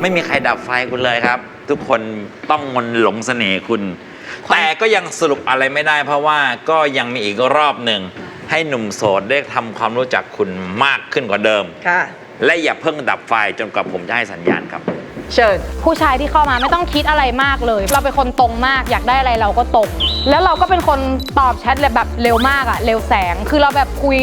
ไม่มีใครดับไฟคุณเลยครับ ทุกคนต้องมนต์หลงเสน่ห์คุณ แต่ก็ยังสรุปอะไรไม่ได้เพราะว่าก็ยังมีอีกรอบหนึ่ง ให้หนุ่มโสดได้ทำความรู้จักคุณมากขึ้นกว่าเดิม ค่ะ และอย่าเพิ่งดับไฟจนกว่าผมจะให้สัญญาณครับ เชิญ ผู้ชายที่เข้ามาไม่ต้องคิดอะไรมากเลย เราเป็นคนตรงมากอยากได้อะไรเราก็ตรง แล้วเราก็เป็นคนตอบแชทเลยแบบเร็วมากอะเร็วแสง คือเราแบบคุย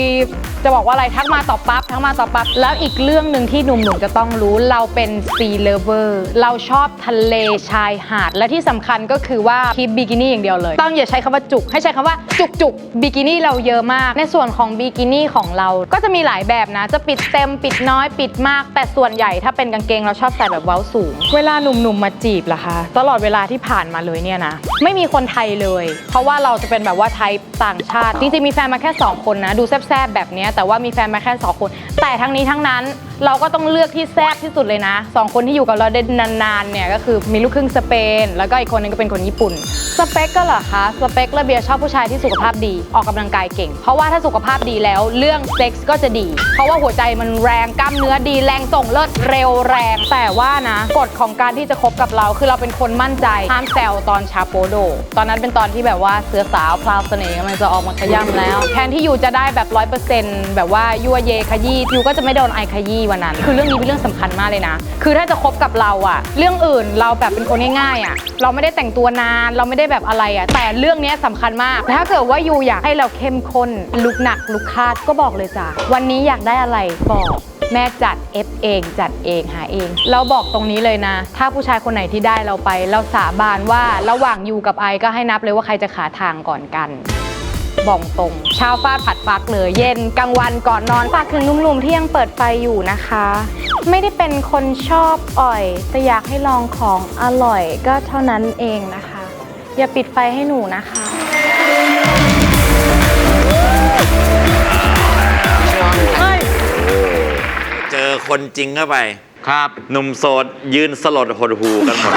จะบอกว่าอะไรทักมาตอบปั๊บทักมาตอบปั๊บแล้วอีกเรื่องหนึ่งที่หนุ่มๆจะต้องรู้เราเป็นซีเลเวอร์เราชอบทะเลชายหาด และที่สำคัญก็คือว่าคลิปบิกินี่อย่างเดียวเลย ต้องอย่าใช้คำว่าจุก ให้ใช้คำว่าจุกจุกบิกินี่เราเยอะมาก ในส่วนของบิกินี่ของเราก็จะมีหลายแบบนะ จะปิดเต็มปิดน้อยปิดมาก แต่ส่วนใหญ่ถ้าเป็นกางเกงเราชอบใส่แบบเว้าสูง เวลาหนุ่มๆมาจีบล่ะคะ ตลอดเวลาที่ผ่านมาเลยเนี่ยนะไม่มีคนไทยเลย เพราะว่าเราจะเป็นแบบว่าไทยต่างชาติจริงๆมีแฟนมาแค่ 2 คนนะ ดูแซบๆแบบเนี้ยแต่ว่ามีแฟนมาแค่2คน แต่ทั้งนี้ทั้งนั้นเราก็ต้องเลือกที่แซบที่สุดเลยนะสองคนที่อยู่กับเราได้นานๆเนี่ยก็คือมีลูกครึ่งสเปน แล้วก็อีกคนนึงก็เป็นคนญี่ปุ่น สเปคก็เหรอคะสเปคระเบียร์ชอบผู้ชายที่สุขภาพดีออกกำลังกายเก่ง เพราะว่าถ้าสุขภาพดีแล้วเรื่องเซ็กส์ก็จะดี เพราะว่าหัวใจมันแรงกล้ามเนื้อดีแรงส่งเลือดเร็วแรง แต่ว่านะกฎของการที่จะคบกับเราคือเราเป็นคนมั่นใจห้ามแซวตอนชาโปโด ตอนนั้นเป็นตอนที่แบบว่าเสือสาวพลาวเสน่ห์กำลังจะออกมาขย้ำแล้ว แทนที่ยูจะได้แบบร้อยเปอร์เซ็นต์แบบว่ายั่วเยขยี้ยูก็จะไม่โดนไอขยี้วันนั้น คือเรื่องนี้เป็นเรื่องสำคัญมากเลยนะ คือถ้าจะคบกับเราอะเรื่องอื่นเราแบบเป็นคนง่ายๆอะเราไม่ได้แต่งตัวนาน เราไม่ได้แบบอะไรอะแต่เรื่องนี้ยสำคัญมาก ถ้าเกิดว่ายูอยากให้เราเข้มข้นลุกหนักลุกคาดก็บอกเลยจ้ะวันนี้อยากได้อะไรบอกแม่จัดเอฟเอง จัดเองหาเอง เราบอกตรงนี้เลยนะ ถ้าผู้ชายคนไหนที่ได้เราไป เราสาบานว่าระหว่างยูกับไอก็ให้นับเลยว่าใครจะขาทางก่อนกัน บอกตรงเช้าฟาดผัดฟักเลยเย็นกลางวันก่อนนอนฝากถึงหนุ่มๆที่ยังเปิดไฟอยู่นะคะ ไม่ได้เป็นคนชอบอ่อย แต่อยากให้ลองของอร่อยก็เท่านั้นเองนะคะ อย่าปิดไฟให้หนูนะคะเจอคนจริงเข้าไป ครับหนุ่มโสดยืนสลดหดหูกันหมด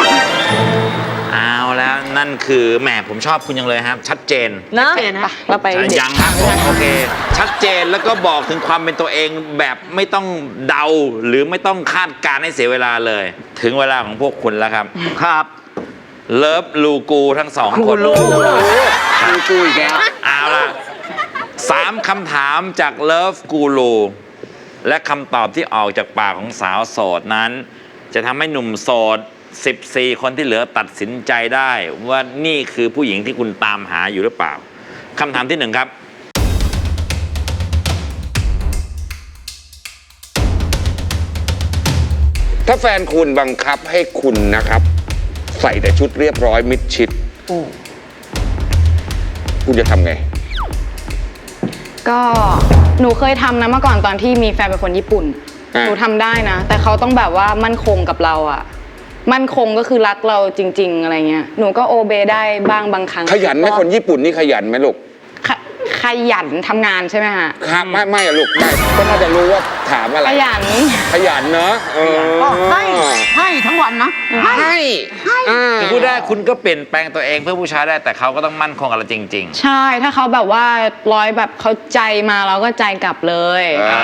เอาแล้วนั่นคือแหมผมชอบคุณยังเลยครับ ชัดเจนนะชัดเจนนะไปเราไปยังครับผมโอเค ชัดเจนแล้วก็บอกถึงความเป็นตัวเองแบบไม่ต้องเดาหรือไม่ต้องคาดการณ์ให้เสียเวลาเลย ถึงเวลาของพวกคุณแล้วครับ ครับ เลิฟลูกูทั้งสองคนลูกูอีกแล้วเอาล่ะสามคำถามจากเลิฟกูรูและคำตอบที่ออกจากปากของสาวโสดนั้น จะทำให้หนุ่มโสด 14 คนที่เหลือตัดสินใจได้ว่านี่คือผู้หญิงที่คุณตามหาอยู่หรือเปล่าคำถามที่หนึ่งครับ ถ้าแฟนคุณบังคับให้คุณนะครับ ใส่แต่ชุดเรียบร้อยมิดชิด คุณจะทำไง ก็หนูเคยทำนะเมื่อก่อนตอนที่มีแฟนเป็นคนญี่ปุ่น อ่า หนูทำได้นะ แต่เขาต้องแบบว่ามั่นคงกับเราอะ มั่นคงก็คือรักเราจริงๆอะไรเงี้ยหนูก็โอเบได้บ้างบางครั้งขยันไหมคนญี่ปุ่นนี่ขยันไหมลูกขข ยันทำงานใช่ไหมฮะ ครับไม่ไม่อะลูกไม่ก็น่าจะรู้ว่าถามอะไร ขยัน ขยันเนอะเออให้ให้ทั้งวันนะ ให้อ่าคือพูดได้คุณก็เปลี่ยนแปลงตัวเองเพื่อผู้ชายได้แต่เขาก็ต้องมั่นคงกับเราจริงใช่ ถ้าเขาแบบว่าร้อยแบบเขาใจมาเราก็ใจกลับเลยอ่า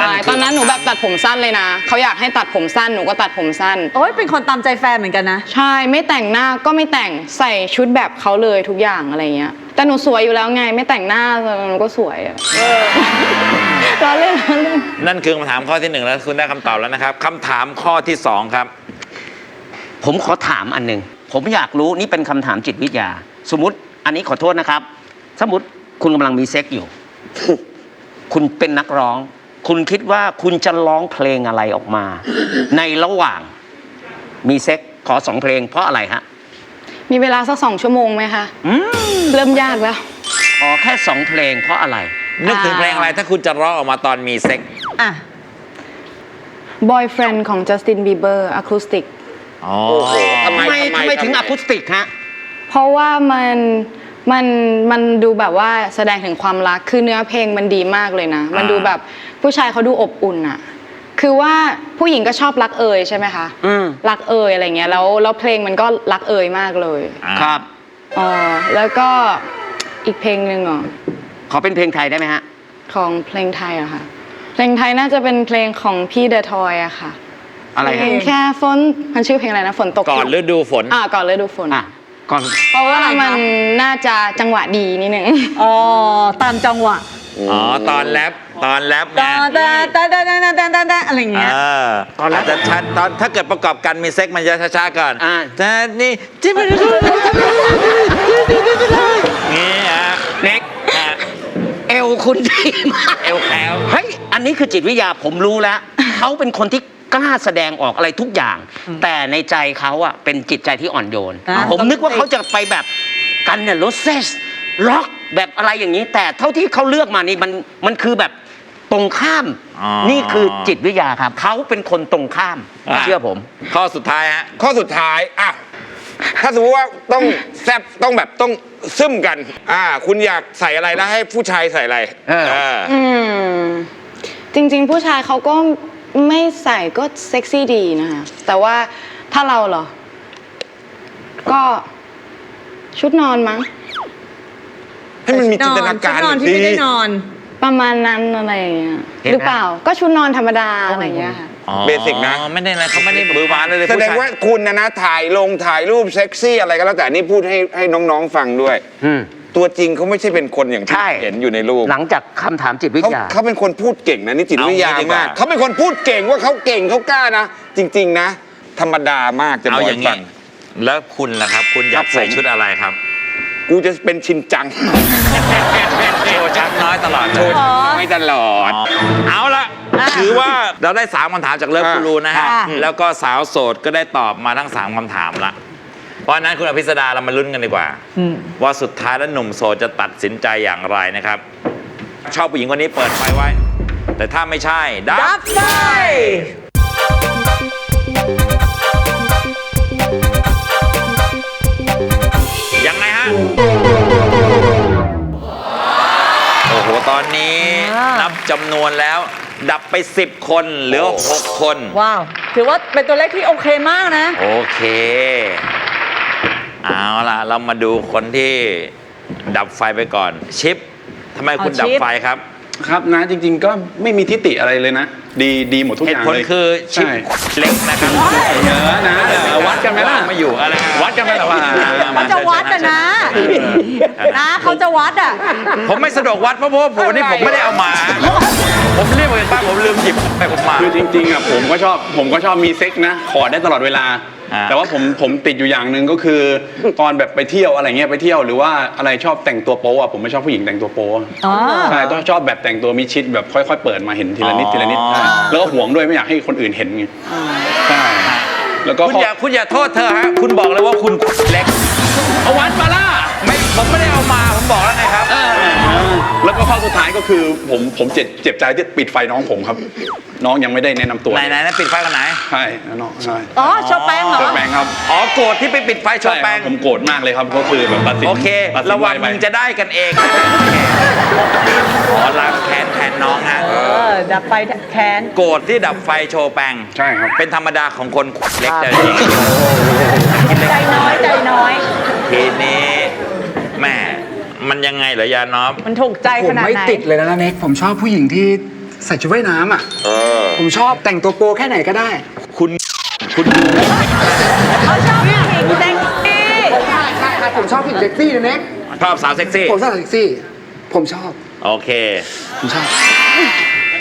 นั่นใช่คือ ตอนนั้นหนูแบบตัดผมสั้นเลยนะ เขาอยากให้ตัดผมสั้นหนูก็ตัดผมสั้น โอ้ยเป็นคนตามใจแฟนเหมือนกันนะ ใช่ ไม่แต่งหน้าก็ไม่แต่ง ใส่ชุดแบบเขาเลยทุกอย่างอะไรเงี้ย แต่หนูสวยอยู่แล้วไงไม่แต่งหน้าหนูก็สวยอะล้อเล่นล้อเล่นๆนั่นคือคำถามข้อที่หนึ่งแล้วคุณได้คำตอบแล้วนะครับคำถามข้อที่สองครับ ผมขอถามอันหนึ่ง ผมอยากรู้นี่เป็นคำถามจิตวิทยา สมมติอันนี้ขอโทษนะครับ สมมติคุณกำลังมีเซ็กอยู่ คุณเป็นนักร้อง คุณคิดว่าคุณจะร้องเพลงอะไรออกมา ในระหว่างมีเซ็กขอสองเพลงเพราะอะไรฮะ มีเวลาสักสองชั่วโมงไหมคะอืมเริ่มยากแล้ว ขอแค่สองเพลงเพราะอะไร นึกถึงเพลงอะไรถ้าคุณจะร้องออกมาตอนมีเซ็กอะ Boyfriend ของ Justin Bieber Acoustic อ๋อโอ้โหทำไมทำไมทำไมถึงอะคูสติกฮะ เพราะว่ามันมันมันดูแบบว่าแสดงถึงความรักคือเนื้อเพลงมันดีมากเลยนะ มันดูแบบผู้ชายเขาดูอบอุ่นอะ คือว่าผู้หญิงก็ชอบรักเอ่ยใช่ไหมคะอืมรักเอ่ยอะไรเงี้ยแล้วแล้วเพลงมันก็รักเอ่ยมากเลยอ่าครับอ๋อแล้วก็อีกเพลงหนึ่งเหรอขอเป็นเพลงไทยได้ไหมฮะ ของเพลงไทยอะค่ะเพลงไทยน่าจะเป็นเพลงของพี่เดอะทอยอะค่ะอะไรฮะแค่ฝนมันชื่อเพลงอะไรนะฝนตกก่อนฤดูฝน อ่าก่อนฤดูฝน อะก่อนเพราะว่ามันน่าจะจังหวะดีนิดนึง อ๋อตามจังหวะ อ๋อตอนแรปตอนแรปไงตาตาตาตาตาตาตาตาตาอะไรอย่างเงี้ย เออตอนแรปจะชัดตอนถ้าเกิดประกอบกันมีเซ็กมันจะช้าๆก่อนอ่าแต่นี่จิ้มไปดูนี่อะเน็กอะเอวคุณดีมาก เอวแคลวเฮ้ย อันนี้คือจิตวิทยาผมรู้แล้ว เขาเป็นคนที่กล้าแสดงออกอะไรทุกอย่าง แต่ในใจเขาอะเป็นจิตใจที่อ่อนโยน อ่าผมนึกว่าเขาจะไปแบบกันเนี่ยโรเซสล็อก แบบอะไรอย่างนี้ แต่เท่าที่เขาเลือกมานี่มันมันคือแบบตรงข้าม อ๋อ นี่คือจิตวิทยาครับเขาเป็นคนตรงข้ามอะเชื่อผม ข้อสุดท้ายฮะ ข้อสุดท้ายอะถ้าสมมติว่าต้องแซบต้องแบบต้องซึมกัน อ่า คุณอยากใส่อะไรแล้วให้ผู้ชายใส่อะไรเออเอออืม จริงๆ ผู้ชายเขาก็ไม่ใส่ก็เซ็กซี่ดีนะคะ แต่ว่าถ้าเราเหรอ ก็ชุดนอนมั้ง ให้มันมีจินตนาการชุดนอนที่ไม่ได้นอน ประมาณนั้นอะไรอย่างเงี้ยเห็นไหม หรือเปล่าก็ชุดนอนธรรมดาอะไรอย่างเงี้ยค่ะ อ๋อเบสิกนะ ไม่ได้อะไรเขาไม่ได้มือหวานเลยเลยแสผู้ดชางยว่าคุณนะนะถ่ายลงถ่ายรูปเซ็กซี่อะไรก็แล้วแต่นี่พูดให้ให้น้องๆฟังด้วย อืม ตัวจริงเขาไม่ใช่เป็นคนอย่างที่ใช่ เห็นอยู่ในรูปหลังจากคำถามจิตวิทเขายา เขาเป็นคนพูดเก่งนะนี่จิตวิทยาเอางี้ดีกว่ามากเขาเป็นคนพูดเก่งว่าเขาเก่งเขากล้านะ จริง ๆ นะ ธรรมดามากจะบเอาอกอย่างให้ฟันี้ง แล้วคุณล่ะครับ คุณอยากครับผม ใส่ชุดอะไรครับ กูจะเป็นชินจัง โชว์ชักน้อยตลอดเลโชว์ยไม่ตลอด เอาละถือว่าเราได้สามคำถามจากเลิฟอ่ากูรูนะฮะค่ะแล้วก็สาวโสดก็ได้ตอบมาทั้งสามคำถามละ เพราะฉะนั้นคุณอภิสดาเรามาลุ้นกันดีกว่าอืมว่าสุดท้ายแล้วหนุ่มโสดจะตัดสินใจอย่างไรนะครับ ชอบผู้หญิงคนนี้เปิดไฟไว้ แต่ถ้าไม่ใช่ดัดับบไฟ จำนวนแล้ว ดับไป 10 คนเหลือ 6 คน ว้าว ถือว่าเป็นตัวเลขที่โอเคมากนะ โอเค เอาล่ะ เรามาดูคนที่ดับไฟไปก่อน ชิปทำไมคุณเอาดับชิป ไฟครับ ครับนะจริง ๆ ก็ไม่มีทิฏฐิอะไรเลยนะ ดีดีหมดทุกเหอตุย่างผลเลยคือชิปใช่เล็กนะครับเยอะนะเออวัดกันไหมล่ะไม่อยู่อะไรวัดกันไหมล่ะว่าเขาจะวัดอะนะนะเขาจะวัดอะผมไม่สะดวกวัดเพราะว่าผมนี่ผมไม่ได้เอามา ผมรีบไปบ้านผมลืมหยิบไปผมมา คือจริงๆอะผมก็ชอบผมก็ชอบมีเซ็กนะ ขอได้ตลอดเวลาอ่า แต่ว่าผมผมติดอยู่อย่างหนึ่งก็คือ ตอนแบบไปเที่ยวอะไรเงี้ยไปเที่ยวหรือว่าอะไรชอบแต่งตัวโป๊อะผมไม่ชอบผู้หญิงแต่งตัวโป๊อะอ๋อ ใช่ต้องชอบแบบแต่งตัวมิดชิดแบบค่อยๆ เปิดมาเห็นทีละนิดทีละนิดใช่แล้วก็ห่วงด้วยไม่อยากให้คนอื่นเห็นไงใช่แล้วก็คุณอย่าคุณอย่าโทษเธอฮะ คุณบอกเลยว่าคุณเล็ก เอาวัดมาล่ะไม่ผมไม่ได้เอามา ผมบอกแล้วไงครับ แล้วก็ข้อสุดท้ายก็คือผมผมเจ็บเจ็บใจที่ปิดไฟน้องผมครับ น้องยังไม่ได้แนะนำตัวไหนไหนนะปิดไฟกันไหน ใช่น้องใช่อ๋อโชว์แป้งเหรอ เจอแปลงครับอ๋อโกรธที่ไปปิดไฟโชใช่ว์คแป้รังบผมโกรธมากเลยครับก็คือแบบตัดสินโอเค ตัดสินระวังไไปมึงจะได้กันเองอ๋อล้างแค้นแทนน้องฮะ เออ ดับไฟแค้น โกรธที่ดับไฟโชว์แป้งใช่ครับ เป็นธรรมดาของคนเล็กแต่จริงใจน้อยใจน้อย ทีนี้แม่ มันยังไงเหรอยาน้อมมันถูกใจผขมนาดไม่ไหนติดเลยนะนะเน็กผมชอบผู้หญิงที่ใส่ชุดว่ายน้ำอะ เออ ผมชอบแต่งตัวโปแค่ไหนก็ได้ คุณ คุณดูเขาชอบผู้หญิงเซ็กซี่ใช่ใช่ครับผมชอบผู้หญิงเซ็กซี่นะเน็กชอบสาวเซ็กซี่ ผมชอบเซ็กซี่ ผมชอบ โอเค ผมชอบ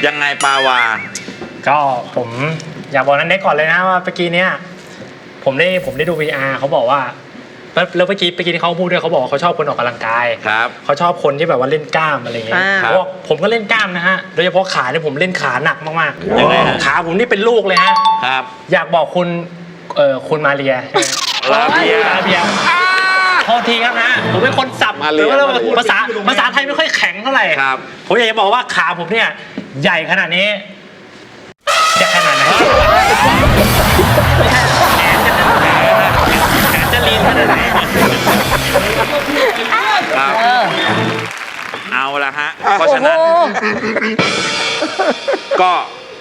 ยังไงปาวา ก็ผมอยากบอกนั้นเน็กก่อนเลยนะว่าเมื่อกี้เนี้ยผมได้ผมได้ดู VR เขาบอกว่า แล้วแล้วเมื่อกี้เมื่อกี้ที่เขาพูดด้วยเขาบอกว่าเขาชอบคนออกกำลังกายครับ เขาชอบคนที่แบบว่าเล่นกล้ามอะไรอย่างเงี้ยอ่า เพราะว่าผมก็เล่นกล้ามนะฮะโดยเฉพาะขาเนี่ยผมเล่นขาหนักมากยังไงฮะ ขาผมนี่เป็นลูกเลยฮะครับอยากบอกคุณเอ่อคุณมาเรียใช่ไหมลาเบียลาเบียโทษทีครับนะผมเป็นคนสับมาเรียหรือว่ามาเรียภาษาภาษาไทยไม่ค่อยแข็งเท่าไหร่ครับ ผมอยากจะบอกว่าขาผมเนี่ยใหญ่ขนาดนี้จะขนาดไหนแขนจะลีนขนาดไหน ครับเอาละฮะ เพราะฉะนั้น ก็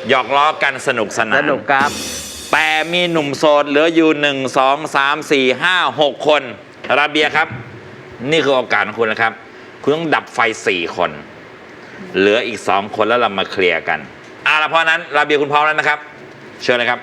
หยอกล้อกันสนุกสนาสนนุกครับ แต่มีหนุ่มโสดเหลืออยู่หนึ่งสองสามสี่ห้าหกคนราเบียครับ นี่คือโอกาสของคุณนะครับ คุณต้องดับไฟสี่คน เหลืออีกสองคนแล้วเรามาเคลียร์กันเอาละเพราะฉะนั้นราเบียคุณพร้อมแล้วนะครับ เชิญเลยครับ